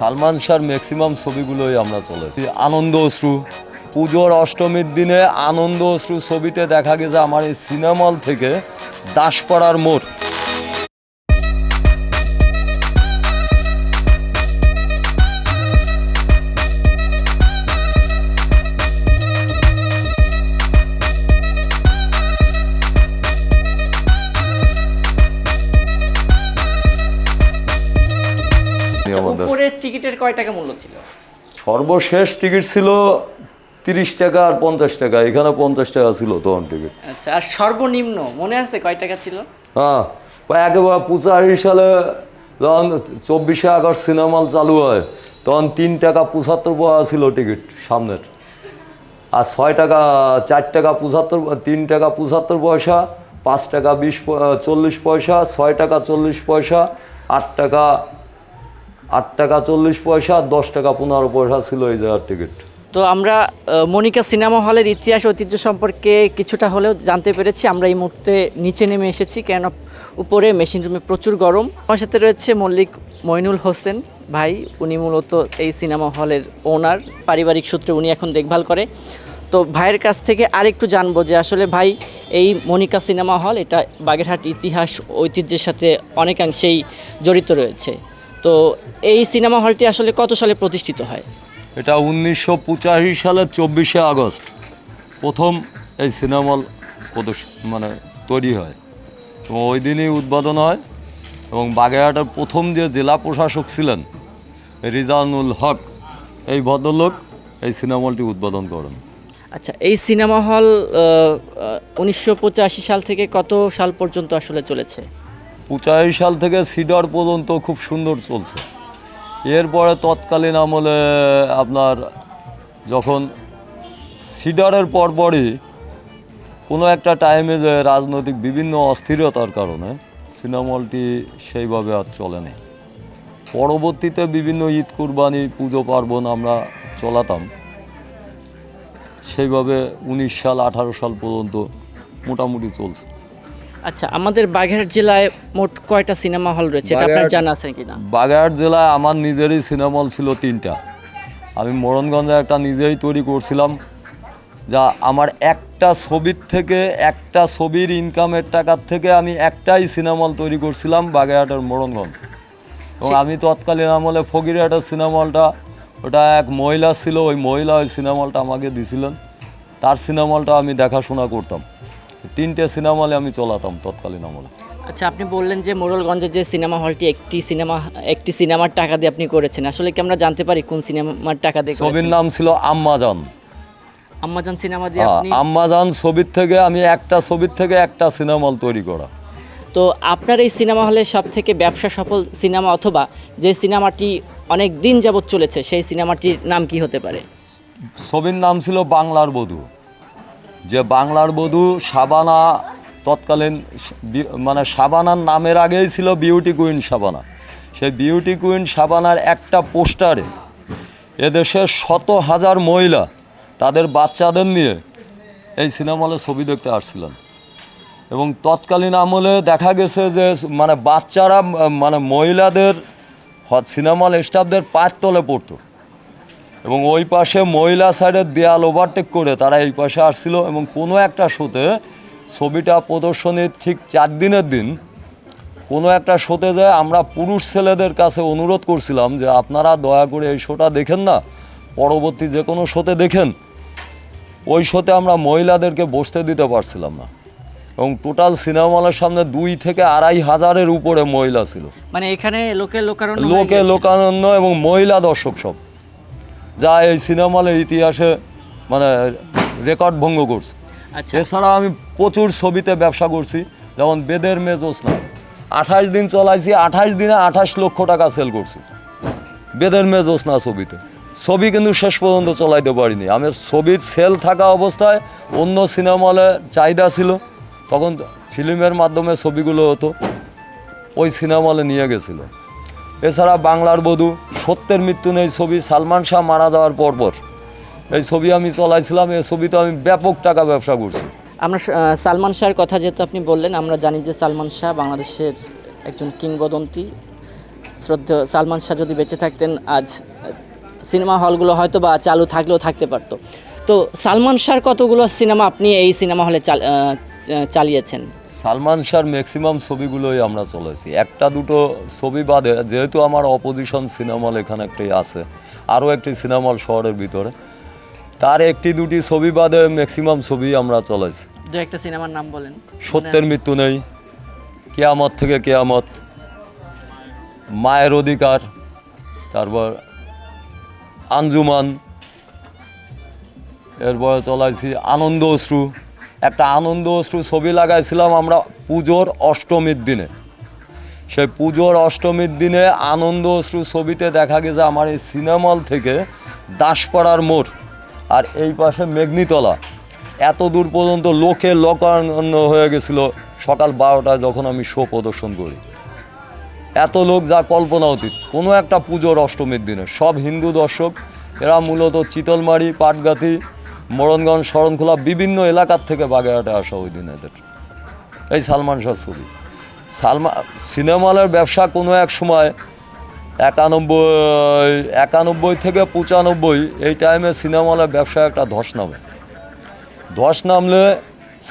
সালমান শাহর ম্যাক্সিমাম ছবিগুলোই আমরা চলেছি। আনন্দ অশ্রু। পুজোর অষ্টমীর দিনে আনন্দ অশ্রু ছবিতে দেখা গেছে আমার এই সিনেমা হল থেকে দাসপাড়ার মোড়। টিকিটের কয় টাকা মূল্য ছিল? সর্বশেষ টিকিট ছিল তিরিশ টাকা আর পঞ্চাশ টাকা এখানে পঞ্চাশ টাকা ছিল তখন টিকিট। আচ্ছা আর সর্বনিম্ন মনে আছে কয় টাকা ছিল? হ্যাঁ একেবারে পঁচাশি সালে যখন চব্বিশে আগস্ট সিনেমা হল চালু হয় তখন তিন টাকা পঁচাত্তর পয়সা ছিল টিকিট সামনের। আর ছয় টাকা চার টাকা পঁচাত্তর তিন টাকা পঁচাত্তর পয়সা পাঁচ টাকা বিশ চল্লিশ পয়সা ছয় টাকা চল্লিশ পয়সা আট টাকা আট টাকা চল্লিশ পয়সা, দশ টাকা পনেরো পয়সা ছিল এই জায়গার টিকিট তো আমরা মনিকা সিনেমা হলের ইতিহাস, ঐতিহ্য সম্পর্কে কিছুটা হলেও জানতে পেরেছি। আমরা এই মুহূর্তে নিচে নেমে এসেছি, কেন উপরে মেশিন রুমে প্রচুর গরম। আমার সাথে রয়েছে মল্লিক মইনুল হোসেন ভাই, উনি মূলত এই সিনেমা হলের ওনার পারিবারিক সূত্রে উনি এখন দেখভাল করে। তো ভাইয়ের কাছ থেকে আরেকটু জানব যে আসলে ভাই, এই মনিকা সিনেমা হল, এটা বাগেরহাট ইতিহাস ঐতিহ্যের সাথে অনেকাংশেই জড়িত রয়েছে। তো এই সিনেমা হলটি আসলে কত সালে প্রতিষ্ঠিত হয়? এটা উনিশশো পঁচাশি সালের চব্বিশে আগস্ট। প্রথম এই সিনেমা হল মানে তৈরি হয়। এবং ওই দিনই উদ্বোধন হয়। এবং বাগেরহাটের প্রথম যে জেলা প্রশাসক ছিলেন রিজানুল হক এই ভদ্রলোক এই সিনেমা হলটি উদ্বোধন করেন। আচ্ছা এই সিনেমা হল উনিশশো পঁচাশি সাল থেকে কত সাল পর্যন্ত আসলে চলেছে? পঁচাশি সাল থেকে সিডার পর্যন্ত খুব সুন্দর চলছে। এরপরে তৎকালীন আমলে আপনার যখন সিডারের পরপরই কোনো একটা টাইমে যে রাজনৈতিক বিভিন্ন অস্থিরতার কারণে সিনেমলটি সেইভাবে আর চলেনি পরবর্তীতে বিভিন্ন ঈদ কুরবানি, পুজো পার্বণ আমরা চলাতাম। সেইভাবে উনিশ সাল, আঠারো সাল পর্যন্ত মোটামুটি চলছে। আচ্ছা আমাদের বাগেরহাট জেলায় মোট কয়টা সিনেমা হল রয়েছে? এটা আপনার জানা আছে কিনা? বাগেরহাট জেলায় আমার নিজেরই সিনেমা হল ছিল তিনটা। আমি মোরনগঞ্জে একটা নিজেই তৈরি করছিলাম যা আমার একটা ছবির থেকে একটা ছবির ইনকামের টাকার থেকে আমি একটাই সিনেমা হল তৈরি করছিলাম বাগেরহাটের মোরনগঞ্জ। এবং আমি তৎকালীন আমলে ফকিরহাটের সিনেমা হলটা ওটা এক মহিলা ছিল ওই মহিলা ওই সিনেমা হলটা আমাকে দিছিলেন। তার সিনেমা হলটা আমি দেখাশোনা করতাম। তিনটে সিনেমা হলে আমি চলাতাম তৎকালীন আমলে। আচ্ছা আপনি বললেন যে মোড়লগঞ্জে যে সিনেমা হলটি একটি সিনেমা একটি সিনেমার টাকা দিয়ে আপনি করেছেন। আসলে কি আমরা জানতে পারি কোন সিনেমার টাকা দিয়ে ছবির নাম ছিল আম্মাজান। আম্মাজান সিনেমা দিয়ে হ্যাঁ, আপনি আম্মাজান ছবির থেকে আমি একটা ছবির থেকে একটা সিনেমা হল তৈরি করা। তো আপনার এই সিনেমা হলে সব থেকে ব্যবসা সফল সিনেমা অথবা যে সিনেমাটি অনেক দিন যাবৎ চলেছে সেই সিনেমাটির নাম কি হতে পারে? ছবির নাম ছিল বাংলার বধূ। যে বাংলার বধূ সাবানা তৎকালীন মানে সাবানার নামের আগেই ছিল বিউটি কুইন সাবানা। সেই বিউটি কুইন সাবানার একটা পোস্টারে এদেশের শত হাজার মহিলা তাদের বাচ্চাদের নিয়ে এই সিনেমা হলে ছবি দেখতে আসছিলেন। এবং তৎকালীন আমলে দেখা গেছে যে মানে বাচ্চারা মানে মহিলাদের সিনেমা হল স্টাফদের পায়ের তলে পড়তো। এবং ওই পাশে মহিলা সাইডের দেয়াল ওভারটেক করে তারা এই পাশে আসছিল এবং কোনো একটা শোতে ছবিটা প্রদর্শনীর ঠিক চার দিনের দিন কোনো একটা শোতে যায় আমরা পুরুষ ছেলেদের কাছে অনুরোধ করছিলাম যে আপনারা দয়া করে এই শোটা দেখেন না পরবর্তী যে কোনো শোতে দেখেন। ওই শোতে আমরা মহিলাদেরকে বসতে দিতে পারছিলাম না। এবং টোটাল সিনেমা হলের সামনে দুই থেকে আড়াই হাজারের উপরে মহিলা ছিল। মানে এখানে লোকে লোকারণ্য লোকে। লোকানন্দ এবং মহিলা দর্শক সব। যা এই সিনেমা হলের ইতিহাসে মানে রেকর্ড ভঙ্গ করছে। আচ্ছা। এছাড়া আমি প্রচুর ছবিতে ব্যবসা করছি যেমন বেদের মেজোসনা আঠাশ দিন চলাইছি আঠাশ দিনে আঠাশ লক্ষ টাকা সেল করছি। বেদের মেজোসনা ছবিতে। ছবি কিন্তু শেষ পর্যন্ত চলাইতে পারিনি। আমি ছবির সেল থাকা অবস্থায় অন্য সিনেমা হলে চাহিদা ছিল তখন ফিল্মের মাধ্যমে ছবিগুলো হতো ওই সিনেমা হলে নিয়ে গেছিল এছাড়া বাংলার বধূ, সত্যের মৃত্যু নেই ছবি, সালমান শাহ মারা যাওয়ার পরপর। এই ছবি আমি চলাইছিলাম, এই ছবিতে আমি ব্যাপক টাকা ব্যবসা করছি। আমরা সালমান শাহর কথা যেহেতু আপনি বললেন, আমরা জানি যে সালমান শাহ বাংলাদেশের একজন কিংবদন্তি। শ্রদ্ধেয় সালমান শাহ যদি বেঁচে থাকতেন, আজ সিনেমা হলগুলো হয়তো বা চালু থাকলেও থাকতে পারতো। তো সালমান শাহর কতগুলো সিনেমা আপনি এই সিনেমা হলে চাল- চালিয়েছেন? সালমান শাহর ম্যাক্সিমাম ছবিগুলোই আমরা চলেছি। একটা দুটো ছবি বাদে যেহেতু আমার অপোজিশন সিনেমা হল এখানে একটি আছে আরও একটি সিনেমা হল শহরের ভিতরে তার একটি দুটি ছবি বাদে ম্যাক্সিমাম ছবি আমরা চলেছি। দু একটা সিনেমার নাম বলেন। সত্যের মৃত্যু নেই কেয়ামত থেকে কেয়ামত মায়ের অধিকার তারপর আঞ্জুমান এরপরে চলাইছি আনন্দ অশ্রু। একটা আনন্দ অশ্রু ছবি লাগাইছিলাম আমরা পুজোর অষ্টমীর দিনে। সেই পুজোর অষ্টমীর দিনে আনন্দ অশ্রু ছবিতে দেখা গেছে আমার এই সিনেমা হল থেকে দাসপাড়ার মোড় আর এই পাশে মেঘনিতলা। এত দূর পর্যন্ত লোকে লোকারণ্য হয়ে গেছিল সকাল বারোটায় যখন আমি শো প্রদর্শন করি। এত লোক যা কল্পনা অতীত, কোনো একটা পুজোর অষ্টমীর দিনে। সব হিন্দু দর্শক, এরা মূলত চিতলমারি, পাটগাতি মরণগঞ্জ শরণখোলা বিভিন্ন এলাকার থেকে বাগেরহাটে আসা ওই দিন এদের। এই সালমান শাহ ছবি। সালমান সিনেমালের ব্যবসা কোনো এক সময় একানব্বই একানব্বই থেকে পঁচানব্বই এই টাইমে সিনেমা হলের ব্যবসা একটা ধস নামে। ধস নামলে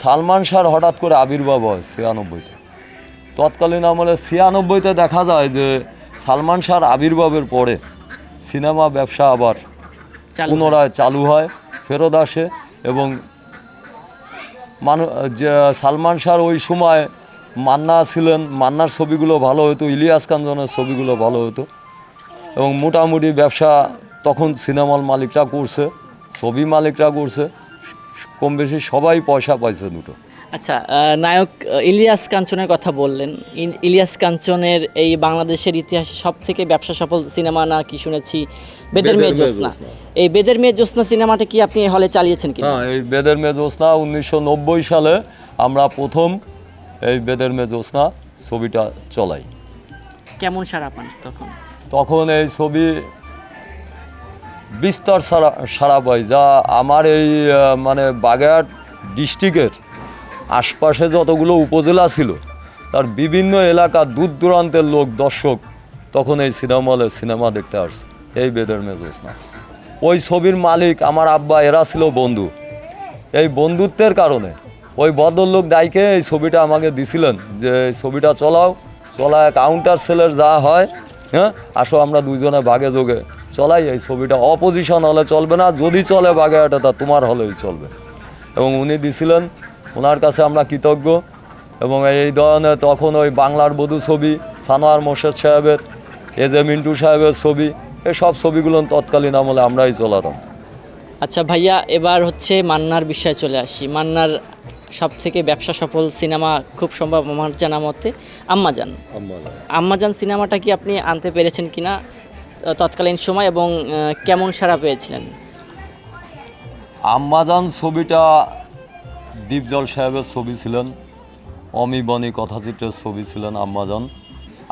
সালমান শাহর হঠাৎ করে আবির্ভাব হয় ছিয়ানব্বইতে। তৎকালীন আমলে ছিয়ানব্বইতে দেখা যায় যে সালমান শাহর আবির্ভাবের পরে সিনেমা ব্যবসা আবার পুনরায় চালু হয়। ফেরত আসে এবং মানু, যে সালমান শাহর ওই সময় মান্না ছিলেন, মান্নার ছবিগুলো ভালো হতো, ইলিয়াস কাঞ্জনের ছবিগুলো ভালো হতো এবং মোটামুটি ব্যবসা তখন সিনেমার মালিকরা করছে, ছবি মালিকরা করছে কম বেশি সবাই পয়সা পাইছে দুটো। আচ্ছা নায়ক ইলিয়াস কাঞ্চনের কথা বললেন। ইলিয়াস কাঞ্চনের এই বাংলাদেশের ইতিহাসে সব থেকে ব্যবসা সফল সিনেমা না কি শুনেছি? বেদের মেয়ে জ্যোৎস্না। এই বেদের মেয়ে জ্যোৎস্না সিনেমাটা কি আপনি হলে চালিয়েছেন কি হ্যাঁ এই বেদের মেয়ে জ্যোৎস্না উনিশশো নব্বই সালে আমরা প্রথম এই বেদের মেয়ে জ্যোৎস্না ছবিটা চলাই। কেমন সারা পান তখন? তখন এই ছবি বিস্তর সারা সারা পাই। যা আমার এই মানে বাগেরহাট ডিস্ট্রিক্টের আশপাশে যতগুলো উপজেলা ছিল, তার বিভিন্ন এলাকা দূর দূরান্তের লোক, দর্শক তখন এই সিনেমা হলে সিনেমা দেখতে আসছে। এই বেদের মেজোস না। ওই ছবির মালিক আমার আব্বা, এরা ছিল বন্ধু। এই বন্ধুত্বের কারণে ওই ভদ্রলোক ডাইকে এই ছবিটা আমাকে দিছিলেন যে, এই ছবিটা চলাও চলায় কাউন্টার সেলের যা হয় হ্যাঁ আসো আমরা দুইজনে ভাগে যোগে চলাই। এই ছবিটা অপোজিশন হলে চলবে না, যদি চলে বাগে এটা তা তোমার হলেই চলবে। এবং উনি দিছিলেন ওনার কাছে আমরা কৃতজ্ঞ এবং এই ধরনের তখন ওই বাংলার বধূ ছবি সানোয়ার মোর্শেদ সাহেবের এ জে মিন্টু সাহেবের ছবি এসব ছবিগুলো তৎকালীন আমলে আমরাই চলাতাম। আচ্ছা ভাইয়া এবার হচ্ছে মান্নার বিষয়ে চলে আসি। মান্নার সব থেকে ব্যবসা সফল সিনেমা খুব সম্ভব আমার জানা মতে আম্মাজান। আম্মাজান। সিনেমাটা কি আপনি আনতে পেরেছেন কিনা আহ, তৎকালীন সময় এবং কেমন সাড়া পেয়েছিলেন? আম্মাজান ছবিটা দীপজল সাহেবের ছবি ছিলেন, অমি বনি কথাচিত্রের ছবি ছিলেন আম্মাজান।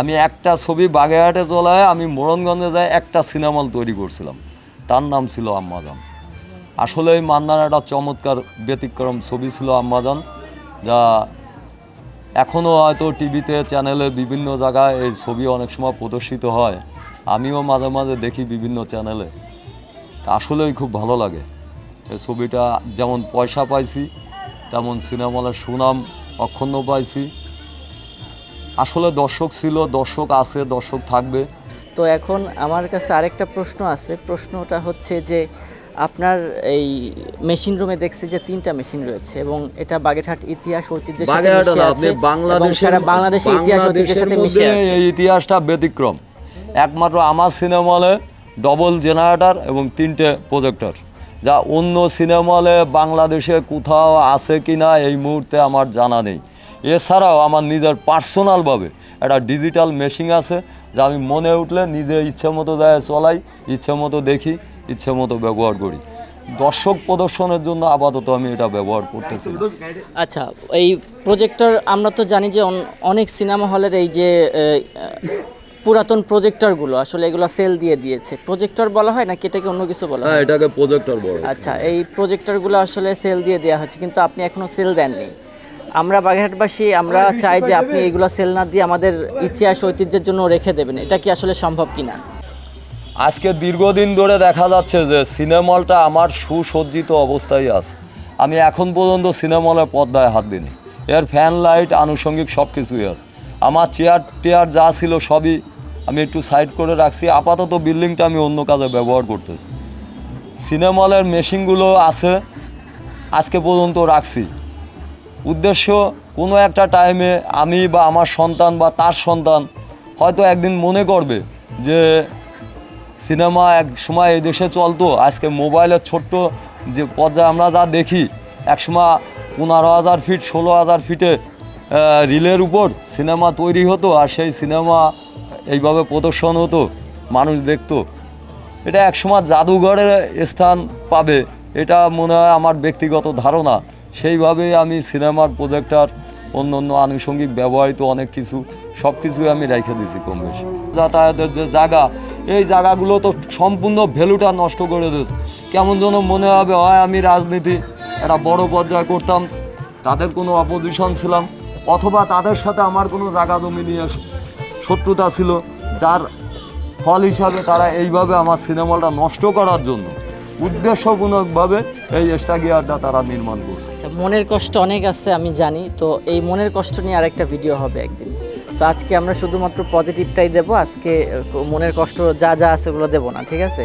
আমি একটা ছবি বাগেরহাটে চলায় আমি মোরনগঞ্জে যাই একটা সিনেমা তৈরি করছিলাম। তার নাম ছিল আম্মাজান। আসলে এই মান্নার একটা চমৎকার ব্যতিক্রম ছবি ছিল আম্মাজান, যা এখনও হয়তো টিভিতে, চ্যানেলে বিভিন্ন জায়গায় এই ছবি অনেক সময় প্রদর্শিত হয়। আমিও মাঝে মাঝে দেখি বিভিন্ন চ্যানেলে। আসলেই খুব ভালো লাগে। এই ছবিটা যেমন পয়সা পাইছি তেমন সিনেমালের সুনাম অক্ষুণ্ণ পাইছি। আসলে দর্শক ছিল দর্শক আছে দর্শক থাকবে। তো এখন আমার কাছে আরেকটা প্রশ্ন আছে। প্রশ্নটা হচ্ছে যে আপনার এই মেশিন রুমে দেখছি যে তিনটা মেশিন রয়েছে এবং এটা বাগেরহাট ইতিহাস ঐতিহ্যের সাথে মিশে আছে বাংলাদেশের সারা বাংলাদেশের ইতিহাস ঐতিহ্যের সাথে মিশে আছে। এই ইতিহাসটা ব্যতিক্রম। একমাত্র আমার সিনেমা হলে ডবল জেনারেটর এবং তিনটে প্রজেক্টর যা অন্য সিনেমা হলে বাংলাদেশে কোথাও আছে কি না, এই মুহূর্তে আমার জানা নেই এছাড়াও আমার নিজের পার্সোনালভাবে একটা ডিজিটাল মেশিন আছে, যা আমি মনে উঠলে নিজে ইচ্ছে মতো যায় চলাই, ইচ্ছে মতো দেখি, ইচ্ছে মতো ব্যবহার করি দর্শক প্রদর্শনের জন্য আপাতত আমি এটা ব্যবহার করতেছি। আচ্ছা এই প্রজেক্টর আমরা তো জানি যে অনেক সিনেমা হলের এই যে পুরাতন প্রজেক্টরগুলো আসলে এগুলো সেল দিয়ে দিয়েছে। প্রজেক্টর বলা হয় নাকি এটাকে অন্য কিছু বলা হয় হ্যাঁ? এটাকে প্রজেক্টর বড় আচ্ছা এই প্রজেক্টরগুলো আসলে সেল দিয়ে দেওয়া হচ্ছে কিন্তু আপনি এখনও সেল দেননি। আমরা বাগেরহাটবাসী আমরা চাই যে আপনি এগুলো সেল না দিয়ে আমাদের ইতিহাস ঐতিহ্যের জন্য রেখে দেবেন। এটা কি আসলে সম্ভব কিনা? আজকে দীর্ঘদিন ধরে দেখা যাচ্ছে যে সিনেমলটা আমার সুসজ্জিত অবস্থায় আছে। আমি এখন পর্যন্ত সিনেমলের পর্দায় হাত দিইনি। এর ফ্যান লাইট আনুষঙ্গিক সব কিছুই আছে। আমার চেয়ার টেয়ার যা ছিল সবই আমি একটু সাইড করে রাখছি। আপাতত বিল্ডিংটা আমি অন্য কাজে ব্যবহার করতেছি। সিনেমলের মেশিনগুলো আছে, আজকে পর্যন্ত রাখছি। উদ্দেশ্য, কোনো একটা টাইমে আমি বা আমার সন্তান বা তার সন্তান হয়তো একদিন মনে করবে যে সিনেমা এক সময় এই দেশে চলতো। আজকে মোবাইলের ছোট্ট যে পর্যায়ে আমরা যা দেখি, এক সময় পনেরো হাজার ফিট ষোলো হাজার ফিটে রিলের উপর সিনেমা তৈরি হতো আর সেই সিনেমা এইভাবে প্রদর্শন হতো, মানুষ দেখতো। এটা একসময় জাদুঘরের স্থান পাবে, এটা মনে হয় আমার ব্যক্তিগত ধারণা। সেইভাবেই আমি সিনেমার প্রজেক্টার অন্য অন্য আনুষঙ্গিক ব্যবহৃত অনেক কিছু সব কিছুই আমি রেখে দিয়েছি কম বেশি। যাতায়াতের যে জায়গা, এই জায়গাগুলো তো সম্পূর্ণ ভ্যালুটা নষ্ট করে দিয়েছে। কেমন যেন মনে হবে, হয় আমি রাজনীতি, একটা বড় পর্যায়ে করতাম, তাদের কোনো অপোজিশন ছিলাম, অথবা তাদের সাথে আমার কোনো জায়গা জমি নিয়ে শত্রুতা ছিল, যার ফল হিসাবে তারা এইভাবে আমার সিনেমাটা নষ্ট করার জন্য উদ্দেশ্যপূর্ণকভাবে এই এক্সট্রা তারা নির্মাণ করছে। আচ্ছা মনের কষ্ট অনেক আছে, আমি জানি। তো এই মনের কষ্ট নিয়ে আরেকটা ভিডিও হবে একদিন। তো আজকে আমরা শুধুমাত্র পজিটিভটাই দেব, আজকে মনের কষ্ট যা যা আছে ওগুলো দেবো না, ঠিক আছে?